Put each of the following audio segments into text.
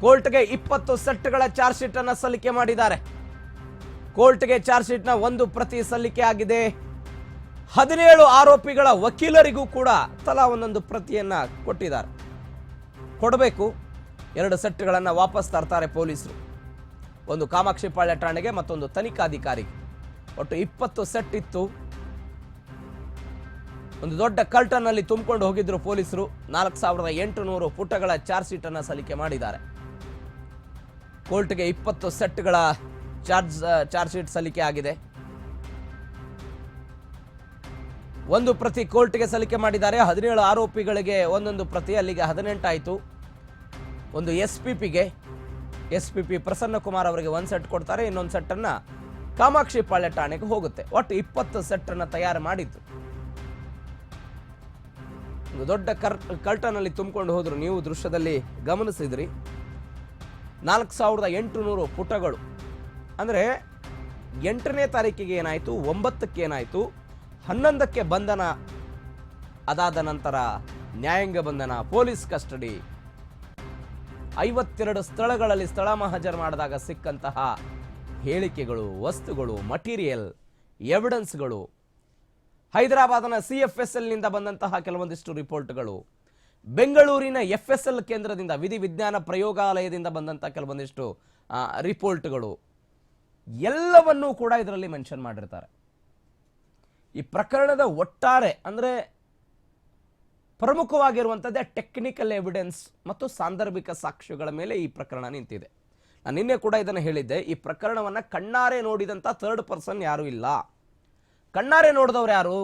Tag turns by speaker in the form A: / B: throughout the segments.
A: ಕೋರ್ಟ್ಗೆ ಇಪ್ಪತ್ತು ಸೆಟ್ಗಳ ಚಾರ್ಜ್ ಶೀಟ್ ಅನ್ನ ಸಲ್ಲಿಕೆ ಮಾಡಿದ್ದಾರೆ. ಕೋರ್ಟ್ಗೆ ಚಾರ್ಜ್ ಶೀಟ್ನ ಒಂದು ಪ್ರತಿ ಸಲ್ಲಿಕೆ ಆಗಿದೆ. ಹದಿನೇಳು ಆರೋಪಿಗಳ ವಕೀಲರಿಗೂ ಕೂಡ ತಲಾ ಒಂದೊಂದು ಪ್ರತಿಯನ್ನ ಕೊಟ್ಟಿದ್ದಾರೆ. ಕೊಡಬೇಕು, ಎರಡು ಸೆಟ್ಗಳನ್ನು ವಾಪಸ್ ತರ್ತಾರೆ ಪೊಲೀಸರು. ಒಂದು ಕಾಮಾಕ್ಷಿಪಾಳ್ಯ ಠಾಣೆಗೆ ಮತ್ತೊಂದು ತನಿಖಾಧಿಕಾರಿಗೆ. ಒಟ್ಟು ಇಪ್ಪತ್ತು ಸೆಟ್ ಇತ್ತು. ಒಂದು ದೊಡ್ಡ ಕಲ್ಟನ್ನಲ್ಲಿ ತುಂಬಿಕೊಂಡು ಹೋಗಿದ್ರು ಪೊಲೀಸರು. ನಾಲ್ಕು ಸಾವಿರದ ಎಂಟುನೂರು ಪುಟಗಳ ಚಾರ್ಜ್ ಶೀಟ್ ಅನ್ನ ಸಲ್ಲಿಕೆ ಮಾಡಿದ್ದಾರೆ. ಕೋರ್ಟ್ಗೆ ಇಪ್ಪತ್ತು ಸೆಟ್ಗಳ ಚಾರ್ಜ್ ಚಾರ್ಜ್ ಶೀಟ್ ಸಲ್ಲಿಕೆ ಆಗಿದೆ. ಒಂದು ಪ್ರತಿ ಕೋರ್ಟ್ಗೆ ಸಲ್ಲಿಕೆ ಮಾಡಿದ್ದಾರೆ. ಹದಿನೇಳು ಆರೋಪಿಗಳಿಗೆ ಒಂದೊಂದು ಪ್ರತಿ, ಅಲ್ಲಿಗೆ ಹದಿನೆಂಟಾಯಿತು. ಒಂದು ಎಸ್ ಪಿ ಪಿಗೆ S P P Prasanna Kumar ಅವರಿಗೆ ಒಂದು ಸೆಟ್ ಕೊಡ್ತಾರೆ, ಇನ್ನೊಂದು ಸೆಟ್ಟನ್ನು ಕಾಮಾಕ್ಷಿ ಪಾಳ್ಯ ಠಾಣೆಗೆ ಹೋಗುತ್ತೆ. ಒಟ್ಟು ಇಪ್ಪತ್ತು ಸೆಟ್ಟನ್ನು ತಯಾರು ಒಂದು ದೊಡ್ಡ ಕರ್ ಕರ್ಟನಲ್ಲಿ ತುಂಬಿಕೊಂಡು ಹೋದರು. ನೀವು ದೃಶ್ಯದಲ್ಲಿ ಗಮನಿಸಿದ್ರಿ. ನಾಲ್ಕು ಸಾವಿರದ ಎಂಟುನೂರು ಪುಟಗಳು. ಅಂದರೆ ಎಂಟನೇ ತಾರೀಕಿಗೆ ಏನಾಯಿತು, ಒಂಬತ್ತಕ್ಕೆ ಏನಾಯಿತು, ಹನ್ನೊಂದಕ್ಕೆ ಬಂಧನ, ಅದಾದ ನಂತರ ನ್ಯಾಯಾಂಗ ಬಂಧನ, ಪೊಲೀಸ್ ಕಸ್ಟಡಿ. ಐವತ್ತೆರಡು ಸ್ಥಳಗಳಲ್ಲಿ ಸ್ಥಳ ಮಹಜರ್ ಮಾಡಿದಾಗ ಸಿಕ್ಕಂತಹ ಹೇಳಿಕೆಗಳು, ವಸ್ತುಗಳು ಮಟೀರಿಯಲ್ ಎವಿಡೆನ್ಸ್ಗಳು ಹೈದರಾಬಾದ್ನ ಸಿ ಎಫ್ ಎಸ್ ಎಲ್ನಿಂದ ಬಂದಂತಹ ಕೆಲವೊಂದಿಷ್ಟು ರಿಪೋರ್ಟ್ಗಳು. ಬೆಂಗಳೂರಿನ ಎಫ್ ಎಸ್ ಎಲ್ ಕೇಂದ್ರದಿಂದ ವಿಧಿ ವಿಜ್ಞಾನ ಪ್ರಯೋಗಾಲಯದಿಂದ ಬಂದಂಥ ಕೆಲವೊಂದಿಷ್ಟು ರಿಪೋರ್ಟ್ಗಳು ಎಲ್ಲವನ್ನೂ ಕೂಡ ಇದರಲ್ಲಿ ಮೆನ್ಷನ್ ಮಾಡಿರ್ತಾರೆ. ಈ ಪ್ರಕರಣದ ಒಟ್ಟಾರೆ ಅಂದರೆ ಪ್ರಮುಖವಾಗಿರುವಂಥದ್ದೇ ಟೆಕ್ನಿಕಲ್ ಎವಿಡೆನ್ಸ್ ಮತ್ತು ಸಾಂದರ್ಭಿಕ ಸಾಕ್ಷ್ಯಗಳ ಮೇಲೆ ಈ ಪ್ರಕರಣ ನಿಂತಿದೆ. ನಾನು ನಿನ್ನೆ ಕೂಡ ಇದನ್ನು ಹೇಳಿದ್ದೆ, ಈ ಪ್ರಕರಣವನ್ನು ಕಣ್ಣಾರೆ ನೋಡಿದಂಥ ಥರ್ಡ್ ಪರ್ಸನ್ ಯಾರೂ ಇಲ್ಲ. ಕಣ್ಣಾರೆ ನೋಡಿದವ್ರು ಯಾರು?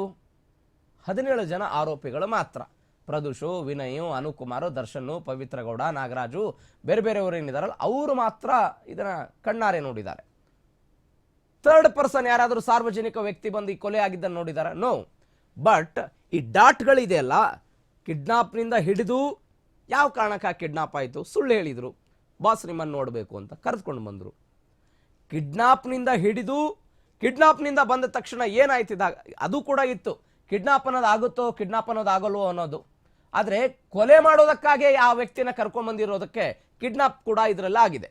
A: ಹದಿನೇಳು ಜನ ಆರೋಪಿಗಳು ಮಾತ್ರ. ಪ್ರದೂಷು, ವಿನಯು, ಅನುಕುಮಾರು ದರ್ಶನ್ ಪವಿತ್ರಗೌಡ, ನಾಗರಾಜು, ಬೇರೆ ಬೇರೆಯವರು ಏನಿದಾರಲ್ಲ, ಅವರು ಮಾತ್ರ ಇದನ್ನ ಕಣ್ಣಾರೆ ನೋಡಿದ್ದಾರೆ. ಥರ್ಡ್ ಪರ್ಸನ್ ಯಾರಾದರೂ ಸಾರ್ವಜನಿಕ ವ್ಯಕ್ತಿ ಬಂದು ಈ ಕೊಲೆ ಆಗಿದ್ದನ್ನು ನೋಡಿದಾರ? ನೋ ಬಟ್ ಈ ಡಾಟ್ಗಳಿದೆಯಲ್ಲ ಕಿಡ್ನಾಪ್ನಿಂದ ಹಿಡಿದು ಯಾವ ಕಾರಣಕ್ಕೆ ಆ ಕಿಡ್ನಾಪ್ ಆಯಿತು? ಸುಳ್ಳು ಹೇಳಿದರು. ಬಾಸ್ ನಿಮ್ಮನ್ನು ನೋಡಬೇಕು ಅಂತ ಕರೆದುಕೊಂಡು ಬಂದರು. ಕಿಡ್ನಾಪ್ನಿಂದ ಹಿಡಿದು ಕಿಡ್ನಾಪ್ನಿಂದ ಬಂದ ತಕ್ಷಣ ಏನಾಯ್ತಿದ್ದಾಗ ಅದು ಕೂಡ ಇತ್ತು. ಕಿಡ್ನಾಪ್ ಅನ್ನೋದು ಆಗುತ್ತೋ, ಕಿಡ್ನಾಪ್ ಅನ್ನೋದು ಆಗಲ್ವೋ ಅನ್ನೋದು. ಆದರೆ ಕೊಲೆ ಮಾಡೋದಕ್ಕಾಗಿ ಆ ವ್ಯಕ್ತಿನ ಕರ್ಕೊಂಡ್ಬಂದಿರೋದಕ್ಕೆ ಕಿಡ್ನಾಪ್ ಕೂಡ ಇದರಲ್ಲಿ ಆಗಿದೆ.